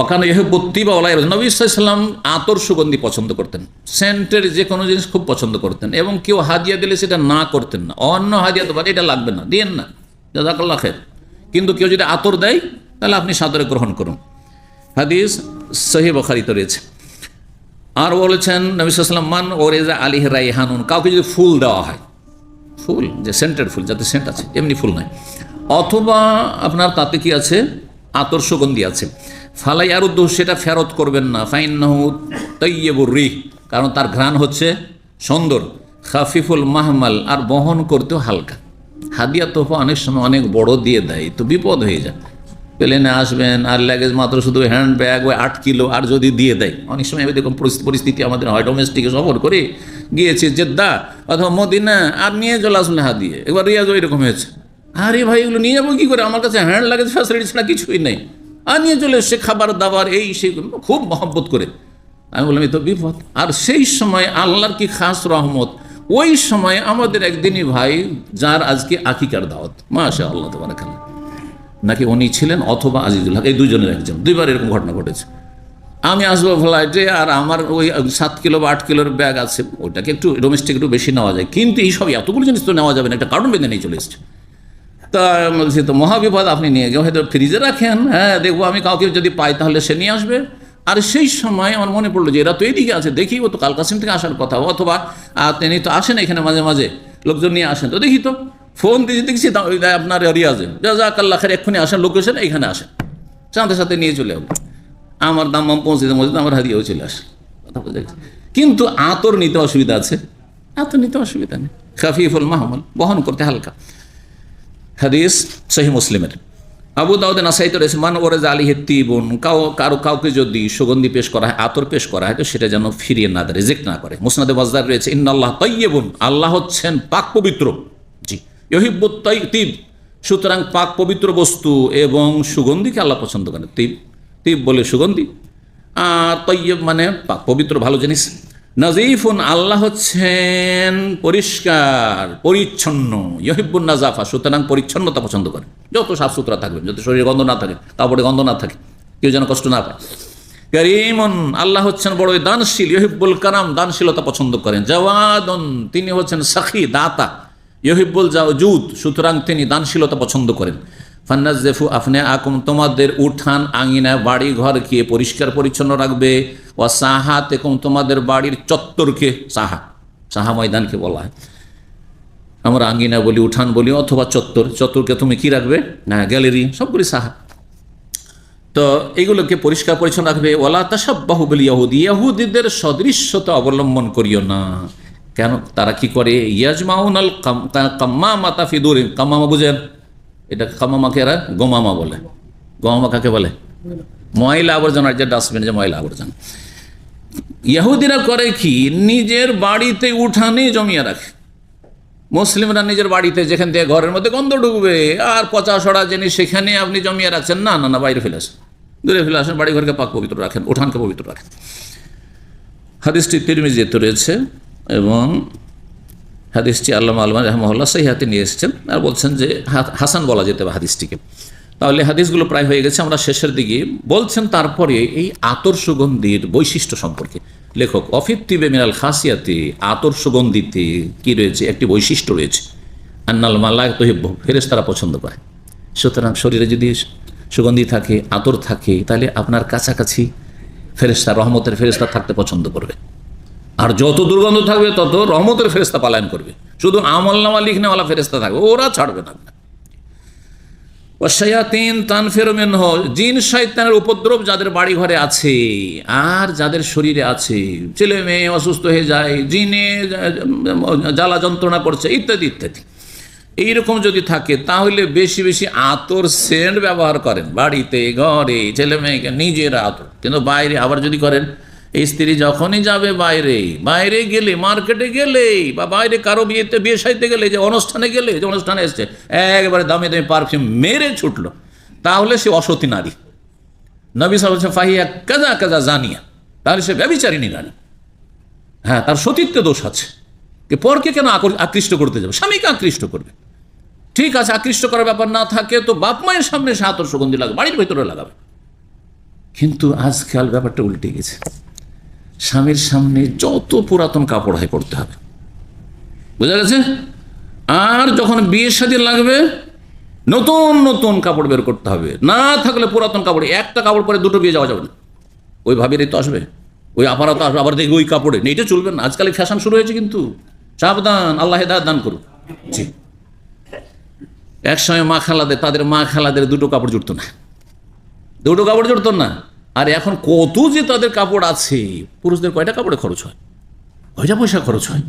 ওখানে এহবত্তি বা ওলাই নবী ইসলাম আতর সুগন্ধি পছন্দ করতেন। সেন্টের যে কোনো জিনিস খুব পছন্দ করতেন এবং কেউ হাদিয়া দিলে সেটা না করতেন না। অন্য হাদিয়া তো এটা লাগবে না, দিয়েন না। জাজাকাল্লা খের কিন্তু কেউ যদি আতর দেয়, তাহলে আপনি সাদরে গ্রহণ করুন। হাদিস সহি বখারিত রয়েছে। আর বলেছেন নবী সাল্লাম মান ওরেজা আলী রাইহানুন কাউকে যদি ফুল দেওয়া হয়, ফুল, যে সেন্টেড ফুল, যাতে সেন্ট আছে, এমনি ফুল নয় অথবা আপনার তাতে কি আছে? আতর সুগন্ধি আছে। ফালাই আর উদ্দোষ সেটা ফেরত করবেন না। ফাইন তৈয়বুর রি কারণ তার ঘ্রাণ হচ্ছে সুন্দর। খাফিফুল মাহমাল আর বহন করতেও হালকা। হাদিয়া তোফা অনেক সময় অনেক বড় দিয়ে দেয়, তো বিপদ হয়ে যায়। প্লেনে আসবেন, আর লাগেজ মাত্র শুধু হ্যান্ড ব্যাগ ওই আট কিলো আর যদি দিয়ে দেয়। অনেক সময় এরকম পরিস্থিতি- আমাদের হয় ডোমেস্টিকে সফর করে গিয়েছে জেদ্দা অথবা মদিনা, আর নিয়ে চলে আসলে হাত দিয়ে একবার রিয়াজও এরকম হয়েছে। আরে ভাই, এগুলো নিয়ে যাব কী করে? আমার কাছে হ্যান্ড লাগেজ ফ্যাসিলিটি ছাড়া কিছুই নেই। আর নিয়ে চলে এসছে খাবার দাবার, এই সেগুলো খুব মহব্বত করে। আমি বললাম এই তো বিপদ। আর সেই সময় আল্লাহর কি খাস রহমত? ওই সময় আমাদের একদিনই ভাই, যার আজকে আকিকার দাওয়াত। মাশা আল্লাহ তোমার খালা নাকি উনি ছিলেন অথবা আজিজুল হক, এই দুজনের একজন। দুইবার এরকম ঘটনা ঘটেছে। আমি আসব ফ্লাইটে আর আমার ওই সাত কিলো বা আট কিলোর ব্যাগ আছে। ওটাকে একটু ডোমেস্টিক একটু বেশি নেওয়া যায়। কিন্তু এইসব এতগুলো জিনিস তো নেওয়া যাবে না। একটা কার্টুন বেঁধে নিয়ে চলে এসছে। তা বলছি, তো মহাবিপদ আপনি নিয়ে গিয়ে হয়তো ফ্রিজে রাখেন হ্যাঁ দেখব আমি কাউকে যদি পাই তাহলে সে নিয়ে আসবে। আর সেই সময় আমার মনে পড়ল যে এরা তো এইদিকে আছে, দেখি ও তো কালকাসিম থেকে আসার কথা, অথবা তিনি তো আসেন এখানে মাঝে মাঝে, লোকজন নিয়ে আসেন, তো দেখি তো, ফোন দিয়ে দেখছি আপনার রিয়াজে জাজাকাল্লা খের এক্ষুনি আসেন লোকেশন এখানে আসেন। সাথে সাথে নিয়ে চলে যাব আমার দাম পৌঁছে দেবো আমার হারিয়েও চলে আসে। কথা বোঝা। কিন্তু আতর নিতে অসুবিধা আছে। আতর নিতে অসুবিধা নেই। খাফিফুল মাহমুল বহন করতে হালকা। হাদিস সহি মুসলিমের। আবু দাউদ নাসাইত রয়েছে, মান ওরে আলী হেত্তিবুন কাউ কারও কাউকে যদি সুগন্ধি পেশ করা হয়, আতর পেশ করা হয়, তো সেটা যেন ফিরিয়ে না দেয় রিজেক্ট না করে। মুসনাদে মজদার রয়েছে, ইন্নাল্লাহ তৈয়বুন আল্লাহ হচ্ছেন পাক পবিত্র। জি। ইহিব্বুত তৈব। সুতরাং পাক পবিত্র বস্তু এবং সুগন্ধিকে আল্লাহ পছন্দ করেন। তিব। তিব বলে সুগন্ধি। আর তৈয়ব মানে পাক পবিত্র, ভালো জিনিস। নাজিফুন আল্লাহ হচ্ছেন পরিষ্কার, পরিচ্ছন্ন। ইহিবুন নাজাফা, সুতরাং পরিচ্ছন্নতা পছন্দ করে। যত সাফ সুতরা থাকবেন, যত শরীরে গন্ধ না থাকে কাপড়ে গন্ধ না থাকে, কেউ যেন কষ্ট না পায়। করিমন, আল্লাহ হচ্ছেন বড় দানশীল ইহিবুল কারাম দানশীলতা পছন্দ করেন। জওয়াদন, তিনি হচ্ছেন সাখী, দাতা। ইহিবুল জাউজুদ সুতরাং তিনি দানশীলতা পছন্দ করেন। ফান্নাজ জেফু আপনি আকুম, তোমাদের উঠান, আঙিনা, বাড়ি ঘরকে পরিষ্কার পরিচ্ছন্ন রাখবে। ও সাহা তেকুম তোমাদের বাড়ির চত্বরকে সাহা সাহা ময়দানকে বলা হয়। আমরা আঙ্গিনা বলি, উঠান বলি, অথবা চত্বর। চত্বরকে তুমি কি রাখবে? না, গ্যালারি, সবগুলি সাহা। তো এগুলোকে পরিষ্কার পরিচ্ছন্ন রাখবে। ওলা তাসব বাহুবলি ইয়াহুদি, ইয়াহুদিদের সদৃশ্যতা অবলম্বন করিও না। কেন? তারা কি করে? ইয়াজমাউন আল কাম্মা মাতা ফিদুর কাম্মামা বুঝেন? এটা কামামাকে এরা গোমামা বলে। গোমামা কাকে বলে? ময়লা আবর্জনার যে ডাস্টবিন যে ময়লা আবর্জনা। ইহুদিরা করে কি? নিজের বাড়িতে উঠানে জমিয়ে রাখে। মুসলিমরা নিজের বাড়িতে যেখান থেকে ঘরের মধ্যে গন্ধ ঢুকবে, আর পচা সড়া জিনিস সেখানে আপনি জমিয়ে রাখছেন। না না না, বাইরে ফেলে আসেন। দূরে ফেলে আসেন বাড়ি ঘরকে পাক পবিত্র রাখেন, উঠানকে পবিত্র রাখেন। হাদিসটি তিরমিজিতে রয়েছে এবং হাদিসটি আল্লাহ আলমান রহমল্লা সেই হাতে নিয়ে এসেছেন আর বলছেন যে হাসান বলা যেতে হাদিসটিকে। তাহলে হাদিসগুলো প্রায় হয়ে গেছে, আমরা শেষের দিকে বলছেন তারপরে এই আতর সুগন্ধির বৈশিষ্ট্য সম্পর্কে। লেখক, অফিত্তিবে মিনাল খাসিয়াতে আতর সুগন্ধিতে কি রয়েছে? একটি বৈশিষ্ট্য রয়েছে। আন্নাল মাল্লাহ তহিব ফেরেস্তারা পছন্দ করে। সুতরাং শরীরে যদি সুগন্ধি থাকে, আতর থাকে, তাহলে আপনার কাছাকাছি ফেরেস্তা রহমতের ফেরেস্তা থাকতে পছন্দ করবে। আর যত দুর্গন্ধ থাকবে, তত রহমতের ফেরেস্তা পালায়ন করবে। শুধু আমল নামা লিখনেওয়ালা ফেরেস্তা থাকবে, ওরা ছাড়বে না। জিন শয়তানের উপদ্রব যাদের বাড়ি ঘরে আছে আর যাদের শরীরে আছে, ছেলে মেয়ে অসুস্থ হয়ে যায়, জিনে জ্বালা যন্ত্রণা করছে, ইত্যাদি ইত্যাদি। এইরকম যদি থাকে, তাহলে বেশি বেশি আতর সেন্ট ব্যবহার করেন। বাড়িতে, ঘরে, ছেলে মেয়েকে নিজেরা আতর। কিন্তু বাইরে আবার যদি করেন স্ত্রী যখনই যাবে বাইরে বাইরে গেলে, মার্কেটে গেলে, বা বাইরে কারও বিয়েতে, বিয়ে সাইতে গেলে, যে অনুষ্ঠানে গেলে, যে অনুষ্ঠানে এসছে, একবারে দামে দামি পারফিউম মেরে ছুটলো, তাহলে সে অসতী নারী। নবী বলছেন ফাহিয়া কাজা কাজা জানিয়া, তাহলে সে ব্যবিচারিণী নারী। হ্যাঁ তার সতীত্বে দোষ আছে। যে পরকে কেন আকৃষ্ট করতে যাবে? স্বামীকে আকৃষ্ট করবে। ঠিক আছে, আকৃষ্ট করার ব্যাপার না থাকে, তো বাপ মায়ের সামনে সে আতর সুগন্ধি লাগবে, বাড়ির ভেতরে লাগাবে। কিন্তু আজকাল ব্যাপারটা উল্টে গেছে। স্বামীর সামনে যত পুরাতন কাপড় হয় পড়তে হবে। বোঝা গেছে? আর যখন বিয়ের সাথে লাগবে, নতুন নতুন কাপড় বের করতে হবে। না থাকলে পুরাতন কাপড়, একটা কাপড় পরে দুটো বিয়ে যাওয়া যাবে না। ওই ভাবিরই তো আসবে, ওই আপারা তো আসবে, আবার দেখবে ওই কাপড়ে। এটা চলবে না। আজকাল ফ্যাশন শুরু হয়েছে কিন্তু। সাবধান, আল্লাহ হেদায়ত দান করুন জি। এক সময় মা খালাদের, তাদের মা খালাদের দুটো কাপড় জুটতো না। দুটো কাপড় জুটতো না। আর এখন কত যে তাদের কাপড় আছে, পুরুষদের কয়টা কাপড়ে খরচ হয়? কয়টা পয়সা খরচ হয়?